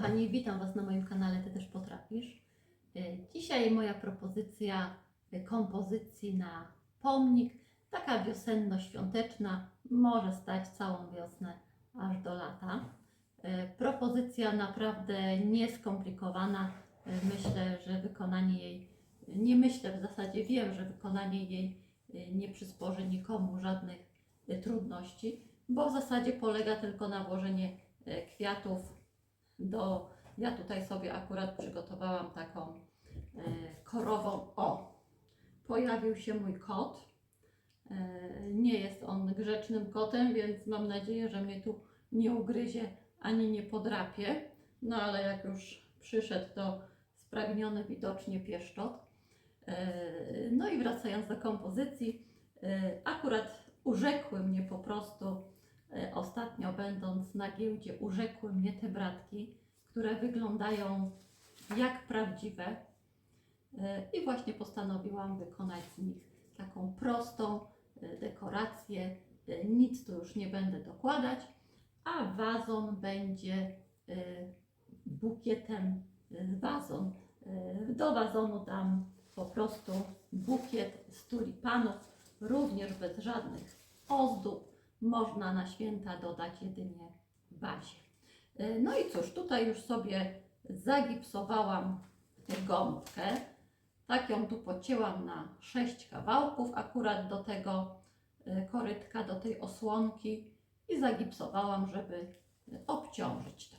kochani, witam Was na moim kanale Ty też potrafisz. E, Dzisiaj moja propozycja e, kompozycji na pomnik, taka wiosenno-świąteczna, może stać całą wiosnę aż do lata. E, Propozycja naprawdę nieskomplikowana. Myślę, że wykonanie jej, nie myślę, w zasadzie wiem, że wykonanie jej nie przysporzy nikomu żadnych trudności, bo w zasadzie polega tylko na włożenie kwiatów do. Ja tutaj sobie akurat przygotowałam taką e, korową. O, pojawił się mój kot. E, nie jest on grzecznym kotem, więc mam nadzieję, że mnie tu nie ugryzie ani nie podrapie. No ale jak już przyszedł, to spragniony widocznie pieszczot. E, no i wracając do kompozycji, e, akurat urzekły mnie po prostu Ostatnio będąc na giełdzie urzekły mnie te bratki, które wyglądają jak prawdziwe E, i właśnie postanowiłam wykonać z nich taką prostą e, dekorację. E, Nic tu już nie będę dokładać, a wazon będzie e, bukietem e, wazon. E, Do wazonu dam po prostu bukiet z tulipanów, również bez żadnych ozdób można na święta dodać jedynie bazie. E, No i cóż, tutaj już sobie zagipsowałam gąbkę. Tak ją tu pocięłam na sześć kawałków, akurat do tego e, korytka, do tej osłonki i zagipsowałam, żeby obciążyć to.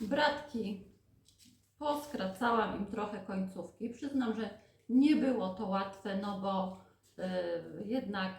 Bratki poskracałam im trochę końcówki. Przyznam, że nie było to łatwe, no bo e, jednak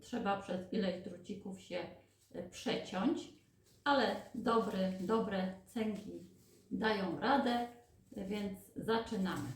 trzeba przez ileś drucików się e, przeciąć, ale dobry, dobre cęgi dają radę, więc zaczynamy.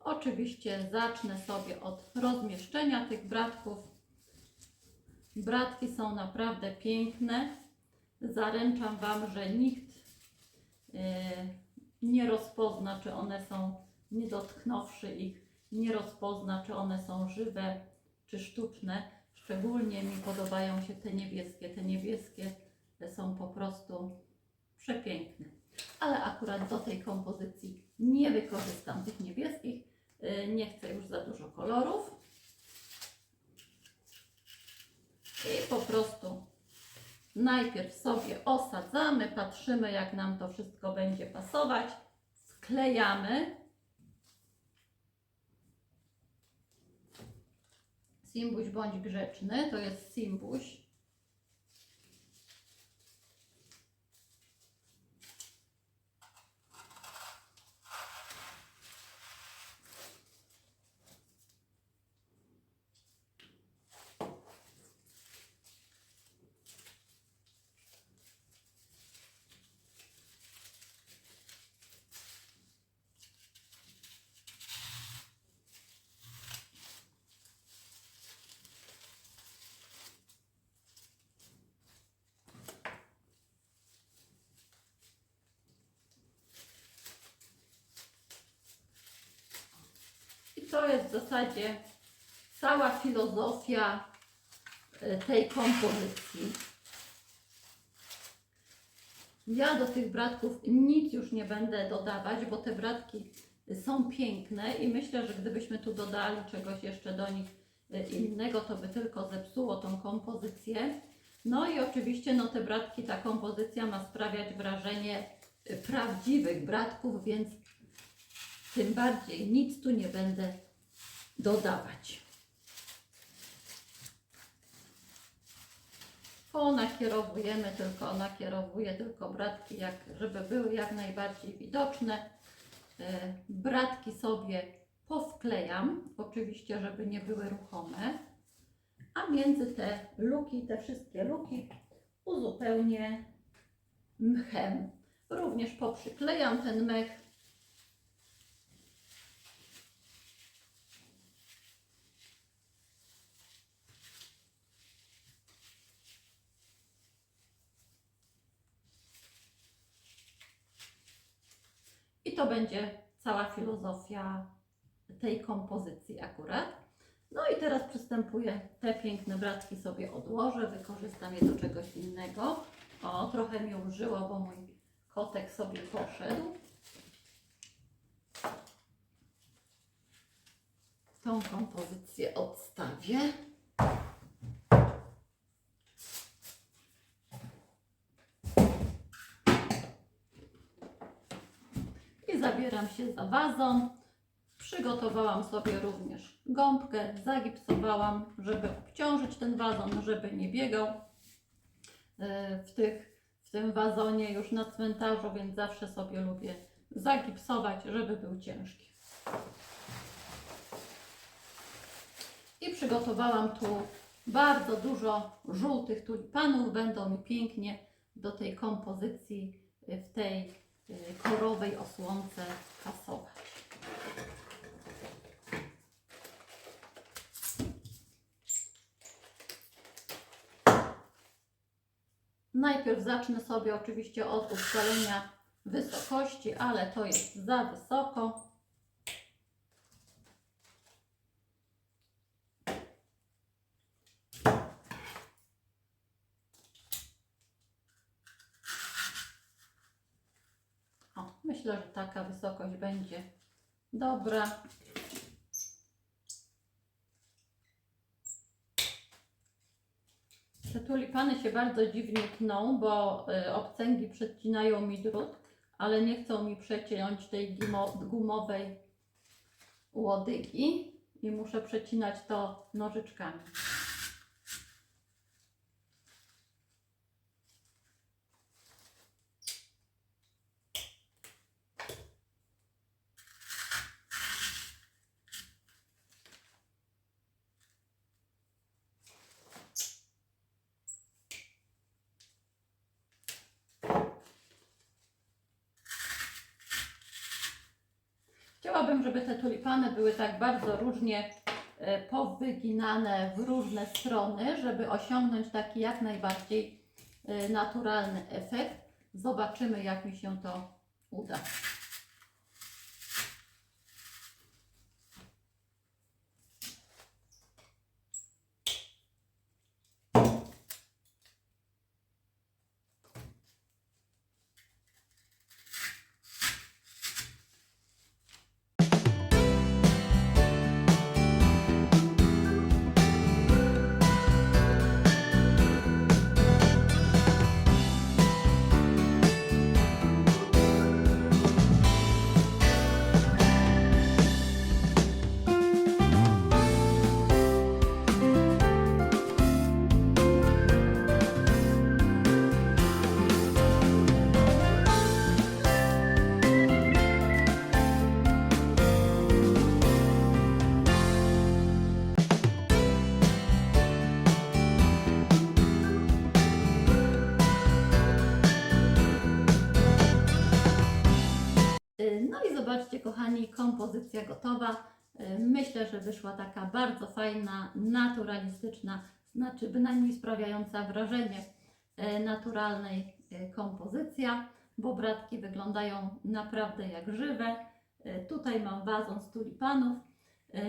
Oczywiście zacznę sobie od rozmieszczenia tych bratków. Bratki są naprawdę piękne. Zaręczam Wam, że nikt e, nie rozpozna, czy one są, nie dotknąwszy ich, nie rozpozna, czy one są żywe, czy sztuczne. Szczególnie mi podobają się te niebieskie. Te niebieskie są po prostu przepiękne. Ale akurat do tej kompozycji nie wykorzystam tych niebieskich. Yy, Nie chcę już za dużo kolorów. I po prostu najpierw sobie osadzamy, patrzymy jak nam to wszystko będzie pasować. Sklejamy. Simbuś bądź grzeczny, to jest Simbuś. To jest w zasadzie cała filozofia e, tej kompozycji. Ja do tych bratków nic już nie będę dodawać, bo te bratki są piękne i myślę, że gdybyśmy tu dodali czegoś jeszcze do nich e, innego, to by tylko zepsuło tą kompozycję. No i oczywiście no te bratki, ta kompozycja ma sprawiać wrażenie e, prawdziwych bratków, więc tym bardziej nic tu nie będę dodawać. Nakierowujemy tylko, nakierowuję tylko bratki, jak, żeby były jak najbardziej widoczne. E, Bratki sobie powklejam, oczywiście, żeby nie były ruchome, a między te luki, te wszystkie luki uzupełnię mchem. Również poprzyklejam ten mech to będzie cała filozofia tej kompozycji akurat. No i teraz przystępuję, te piękne bratki sobie odłożę, wykorzystam je do czegoś innego. O, trochę mi użyło, bo mój kotek sobie poszedł. Tą kompozycję odstawię. I zabieram się za wazon. Przygotowałam sobie również gąbkę, zagipsowałam, żeby obciążyć ten wazon, żeby nie biegał e, w, tych, w tym wazonie już na cmentarzu, więc zawsze sobie lubię zagipsować, żeby był ciężki. I przygotowałam tu bardzo dużo żółtych tulipanów. Będą mi pięknie do tej kompozycji y, w tej korowej osłonce pasować. Najpierw zacznę sobie oczywiście od ustalenia wysokości, ale to jest za wysoko. O, myślę, że taka wysokość będzie dobra. Te tulipany się bardzo dziwnie tną, bo y, obcęgi przecinają mi drut, ale nie chcą mi przeciąć tej gumowej łodygi i muszę przecinać to nożyczkami. Chciałabym, żeby te tulipany były tak bardzo różnie e, powyginane w różne strony, żeby osiągnąć taki jak najbardziej e, naturalny efekt. Zobaczymy, jak mi się to uda. No i zobaczcie, kochani, kompozycja gotowa. Y, Myślę, że wyszła taka bardzo fajna, naturalistyczna, znaczy bynajmniej sprawiająca wrażenie y, naturalnej y, kompozycja, bo bratki wyglądają naprawdę jak żywe. Tutaj mam wazon z tulipanów.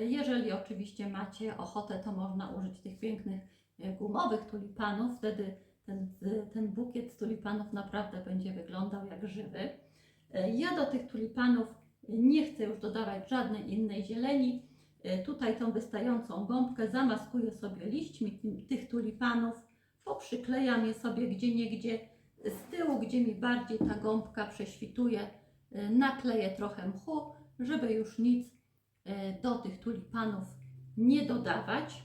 Jeżeli oczywiście macie ochotę, to można użyć tych pięknych gumowych tulipanów. Wtedy ten, ten bukiet tulipanów naprawdę będzie wyglądał jak żywy. E, Ja do tych tulipanów nie chcę już dodawać żadnej innej zieleni. E, Tutaj tą wystającą gąbkę zamaskuję sobie liśćmi tych tulipanów, poprzyklejam je sobie gdzie niegdzie z tyłu, gdzie mi bardziej ta gąbka prześwituje, e, nakleję trochę mchu, żeby już nic do tych tulipanów nie dodawać.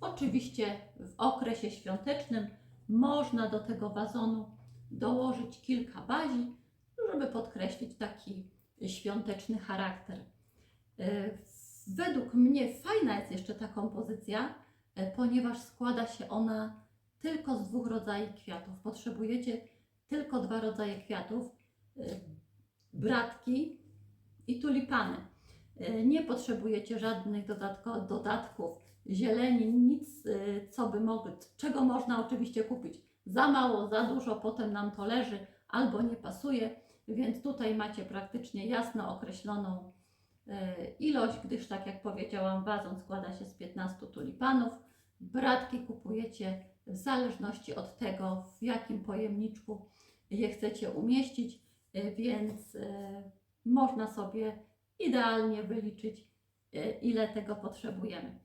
Oczywiście w okresie świątecznym można do tego wazonu dołożyć kilka bazi, żeby podkreślić taki świąteczny charakter. E, Według mnie fajna jest jeszcze ta kompozycja, e, ponieważ składa się ona tylko z dwóch rodzajów kwiatów. Potrzebujecie tylko dwa rodzaje kwiatów: e, bratki i tulipany. Nie potrzebujecie żadnych dodatków, zieleni, nic, co by mogły, czego można oczywiście kupić. Za mało, za dużo, potem nam to leży albo nie pasuje. Więc tutaj macie praktycznie jasno określoną e, ilość, gdyż tak jak powiedziałam, wazon składa się z 15 tulipanów. Bratki kupujecie w zależności od tego, w jakim pojemniczku je chcecie umieścić. y, więc y, można sobie idealnie wyliczyć, ile tego potrzebujemy.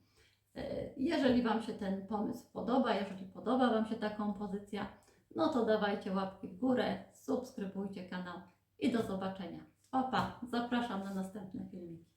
Jeżeli Wam się ten pomysł podoba, jeżeli podoba Wam się ta kompozycja, no to dawajcie łapki w górę, subskrybujcie kanał i do zobaczenia. Opa, zapraszam na następne filmiki.